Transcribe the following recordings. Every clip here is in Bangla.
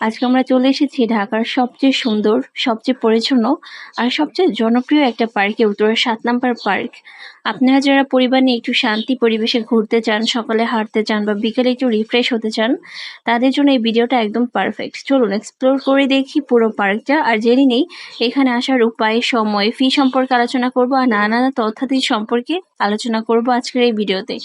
আজকে আমরা চলে এসেছি ঢাকার সবচেয়ে সুন্দর, সবচেয়ে পরিচ্ছন্ন আর সবচেয়ে জনপ্রিয় একটা পার্কে, উত্তরের সাত নাম্বার পার্ক। আপনারা যারা পরিবার নিয়ে একটু শান্তি পরিবেশে ঘুরতে চান, সকালে হাঁটতে চান বা বিকেলে একটু রিফ্রেশ হতে চান, তাদের জন্য এই ভিডিওটা একদম পারফেক্ট চলুন এক্সপ্লোর করে দেখি পুরো পার্কটা। আর জেনে নেই, এখানে আসার উপায়, সময় ফি সম্পর্কে আলোচনা করব আর নানা তথ্যাদি সম্পর্কে আলোচনা করব আজকের এই ভিডিওতে।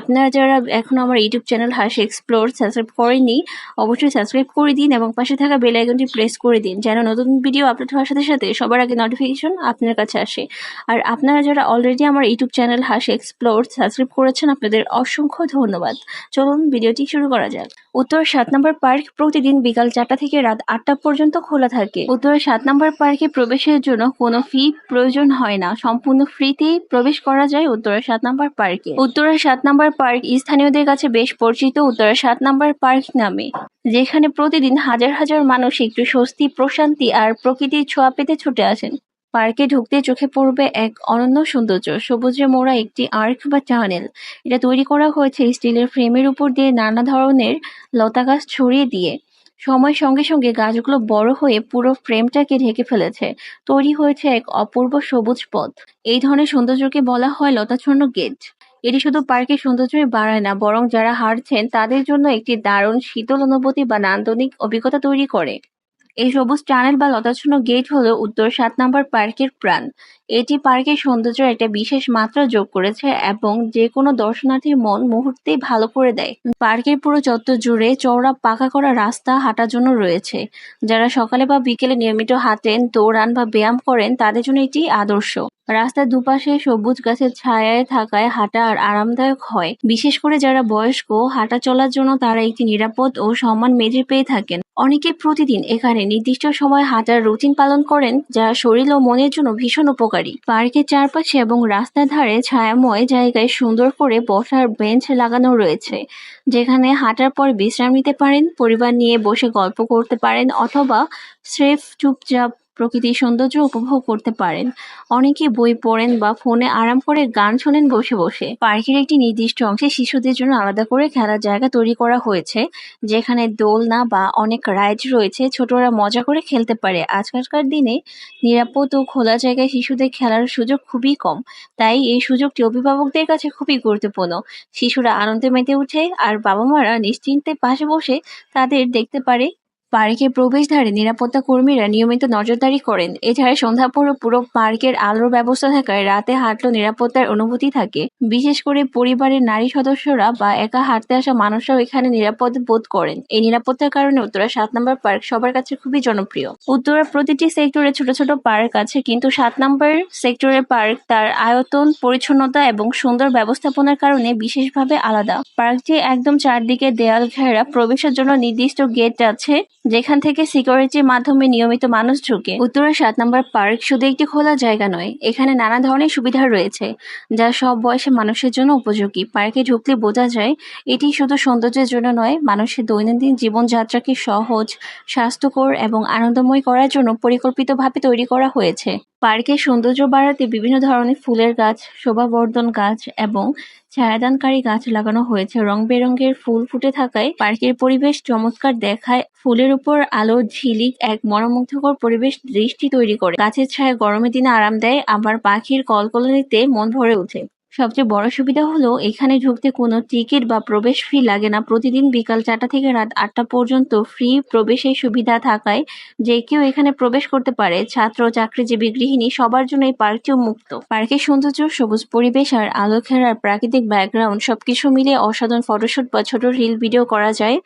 আপনারা যারা এখনও আমার YouTube channel Hasi explore subscribe করেনি অবশ্যই সাবস্ক্রাইব করে দিন এবং পাশে থাকা বেল আইকনটি প্রেস করে দিন, যেন নতুন ভিডিও আপলোড হওয়ার সাথে সাথে সবার আগে নোটিফিকেশন আপনার কাছে আসে। আর আপনারা যারা অলরেডি আমার YouTube channel Hasi explore subscribe করেছেন, আপনাদের অসংখ্য ধন্যবাদ। চলুন ভিডিওটি শুরু করা যাক। উত্তর সাত নম্বর পার্ক প্রতিদিন বিকাল চারটা থেকে রাত আটটা পর্যন্ত খোলা থাকে। উত্তরের সাত নম্বর পার্কে প্রবেশের জন্য কোনো ফি প্রয়োজন হয় না। সম্পূর্ণ ফ্রিতেই প্রবেশ করা যায় উত্তরের সাত নম্বর পার্কে। উত্তরের সাত নম্বর পার্ক স্থানীয়দের কাছে বেশ পরিচিত উত্তরের সাত নম্বর পার্ক নামে, যেখানে প্রতিদিন হাজার হাজার মানুষ একটু স্বস্তি, প্রশান্তি আর প্রকৃতির ছোঁয়া পেতে ছুটে আসেন। পার্কে ঢুকতে চোখে পড়বে এক অনন্য সৌন্দর্য। সবুজে মোড়া একটি আর্ক বা টানেল। এটা তৈরি করা হয়েছে স্টিলের ফ্রেমের উপর দিয়ে নানা ধরনের লতা গাছ ছড়িয়ে দিয়ে। সময়ের সঙ্গে সঙ্গে গাছগুলো বড় হয়ে পুরো ফ্রেমটাকে ঢেকে ফেলেছে। তৈরি হয়েছে এক অপূর্ব সবুজ পথ। এই ধরনের সৌন্দর্যকে বলা হয় লতাচ্ছন্ন গেট। এটি শুধু পার্কের সৌন্দর্যই বাড়ায় না, বরং যারা হাঁটছেন তাদের জন্য একটি দারুণ শীতল অনুভূতি বা নান্দনিক অভিজ্ঞতা তৈরি করে। এই সবুজ টানেল বা লতাছন্ন গেট হলো উত্তর সাত নম্বর পার্কের প্রাণ। এটি পার্কের সৌন্দর্যের একটা বিশেষ মাত্রা যোগ করেছে এবং যে কোনো দর্শনার্থীর মন মুহূর্তেই ভালো করে দেয়। পার্কের পুরো চত্বর জুড়ে চওড়া পাকা করা রাস্তা হাঁটার জন্য রয়েছে। যারা সকালে বা বিকেলে নিয়মিত হাঁটেন, দৌড়ান বা ব্যায়াম করেন, তাদের জন্য এটি আদর্শ। রাস্তার দুপাশে সবুজ গাছের ছায়ায় থাকায় হাঁটা আর আরামদায়ক হয়। বিশেষ করে যারা বয়স্ক, হাঁটা চলার জন্য তারা একটি নিরাপদ ও সম্মান মেজে পেয়ে থাকেন। অনেকে প্রতিদিন এখানে নির্দিষ্ট সময় হাঁটার রুটিন পালন করেন, যা শরীর ও মনের জন্য ভীষণ উপকারী। পার্কের চারপাশে এবং রাস্তার ধারে ছায়াময় জায়গায় সুন্দর করে বসার বেঞ্চ লাগানো রয়েছে, যেখানে হাঁটার পর বিশ্রাম নিতে পারেন, পরিবার নিয়ে বসে গল্প করতে পারেন অথবা স্রেফ চুপচাপ প্রকৃতির সৌন্দর্য উপভোগ করতে পারেন। অনেকে বই পড়েন বা ফোনে আরাম করে গান শোনেন বসে বসে। পার্কের একটি নির্দিষ্ট অংশে শিশুদের জন্য আলাদা করে খেলার জায়গা তৈরি করা হয়েছে, যেখানে দোলনা বা অনেক রাইড রয়েছে। ছোটরা মজা করে খেলতে পারে। আজকালকার দিনে নিরাপদ ও খোলা জায়গায় শিশুদের খেলার সুযোগ খুবই কম। তাই এই সুযোগটি অভিভাবকদের কাছে খুবই গুরুত্বপূর্ণ। শিশুরা আনন্দে মেতে উঠে আর বাবা মারা নিশ্চিন্তে পাশে বসে তাদের দেখতে পারে পার্কের প্রবেশদ্বারে নিরাপত্তা কর্মীরা নিয়মিত নজরদারি করেন। এছাড়া সন্ধ্যা পর পুরো পার্কের আলোর ব্যবস্থা থাকায় রাতে হাঁটলেও নিরাপত্তার অনুভূতি থাকে। বিশেষ করে পরিবারের নারী সদস্যরা বা একা হাঁটতে আসা মানুষরাও এখানে নিরাপদ বোধ করেন। এই নিরাপত্তার কারণে উত্তরা সাত নম্বর পার্ক সবার কাছে খুবই জনপ্রিয়। উত্তরা প্রতিটি সেক্টরে ছোট ছোট পার্ক আছে, কিন্তু সাত নম্বর সেক্টরের পার্ক তার আয়তন, পরিচ্ছন্নতা এবং সুন্দর ব্যবস্থাপনার কারণে বিশেষভাবে আলাদা। পার্কটি একদম চারদিকে দেয়াল ঘেরা। প্রবেশের জন্য নির্দিষ্ট গেট আছে। যেখান থেকে সিকিউরিটির মাধ্যমে নিয়মিত মানুষ ঢুকে। উত্তরের সাত নম্বর পার্ক শুধু একটি খোলা জায়গা নয়, এখানে নানা ধরনের সুবিধা রয়েছে, যা সব বয়সে মানুষের জন্য উপযোগী। পার্কে ঢুকলে বোঝা যায়, এটি শুধু সৌন্দর্যের জন্য নয়, মানুষের দৈনন্দিন জীবনযাত্রাকে সহজ, স্বাস্থ্যকর এবং আনন্দময় করার জন্য পরিকল্পিতভাবে তৈরি করা হয়েছে। পার্কের সৌন্দর্য বাড়াতে বিভিন্ন ধরনের ফুলের গাছ, শোভাবর্ধন গাছ এবং ছায়াদানকারী গাছ লাগানো হয়েছে। রং বেরঙের ফুল ফুটে থাকায় পার্কের পরিবেশ চমৎকার দেখায়। ফুলের উপর আলো ঝিলিক এক মনোমুগ্ধকর পরিবেশ দৃষ্টি তৈরি করে। গাছের ছায়া গরমের দিনে আরাম দেয়, আবার পাখির কলকলনিতে মন ভরে ওঠে। সবচেয়ে বড় সুবিধা হলো এখানে ঢুকতে কোনো টিকিট বা প্রবেশ ফি লাগে না। প্রতিদিন বিকাল চারটা থেকে রাত আটটা পর্যন্ত ফ্রি প্রবেশের সুবিধা থাকায় যে কেউ এখানে প্রবেশ করতে পারে। ছাত্র, চাকরিজীবী, গৃহিণী সবার জন্য এই পার্কটিও মুক্ত। পার্কের সৌন্দর্য, সবুজ পরিবেশ আর আলো খেলার প্রাকৃতিক ব্যাকগ্রাউন্ড সবকিছু মিলে অসাধারণ ফটোশুট বা ছোট রিল ভিডিও করা যায়।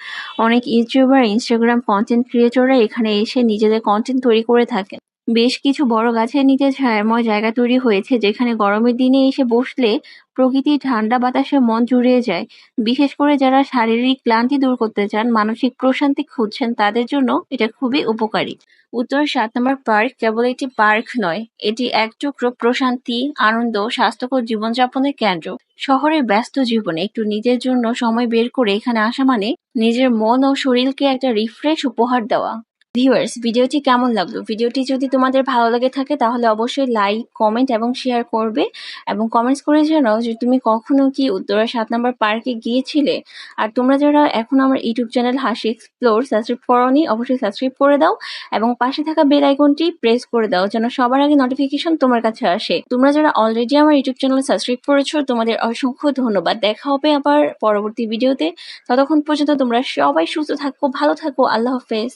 অনেক ইউটিউবার ইনস্টাগ্রাম কন্টেন্ট ক্রিয়েটররা এখানে এসে নিজেদের কন্টেন্ট তৈরি করে থাকেন। বেশ কিছু বড় গাছের নিচে ছায়াময় জায়গা তৈরি হয়েছে, যেখানে গরমের দিনে এসে বসলে প্রকৃতির ঠান্ডা বাতাসে মন জুড়িয়ে যায়। বিশেষ করে যারা শারীরিক ক্লান্তি দূর করতে চান, মানসিক প্রশান্তি খুঁজছেন, তাদের জন্য এটা খুবই উপকারী। উত্তর সাত নম্বর পার্ক কেবল একটি পার্ক নয়, এটি এক টুকরো প্রশান্তি, আনন্দ, স্বাস্থ্যকর জীবনযাপনের কেন্দ্র। শহরের ব্যস্ত জীবনে একটু নিজের জন্য সময় বের করে এখানে আসা মানে নিজের মন ও শরীরকে একটা রিফ্রেশ উপহার দেওয়া। ভিউয়ার্স ভিডিওটি কেমন লাগল? ভিডিওটি যদি তোমাদের ভালো লাগে থাকে, তাহলে অবশ্যই লাইক কমেন্ট এবং শেয়ার করবে। এবং কমেন্টস করে জানাও যে তুমি কখনো কি উত্তরা সাত নম্বর পার্কে গিয়েছিলে। আর তোমরা যারা এখন আমার YouTube channel Hasi explore subscribe করনি, অবশ্যই সাবস্ক্রাইব করে দাও। এবং পাশে থাকা বেল আইকনটি প্রেস করে দাও, যেন সবার আগে নোটিফিকেশন তোমার কাছে আসে। তোমরা যারা অলরেডি আমার ইউটিউব চ্যানেল সাবস্ক্রাইব করেছ, তোমাদের অসংখ্য ধন্যবাদ। দেখা হবে আবার পরবর্তী ভিডিওতে ততক্ষণ পর্যন্ত তোমরা সবাই সুস্থ থাকো, ভালো থাকো। আল্লাহ হাফেজ।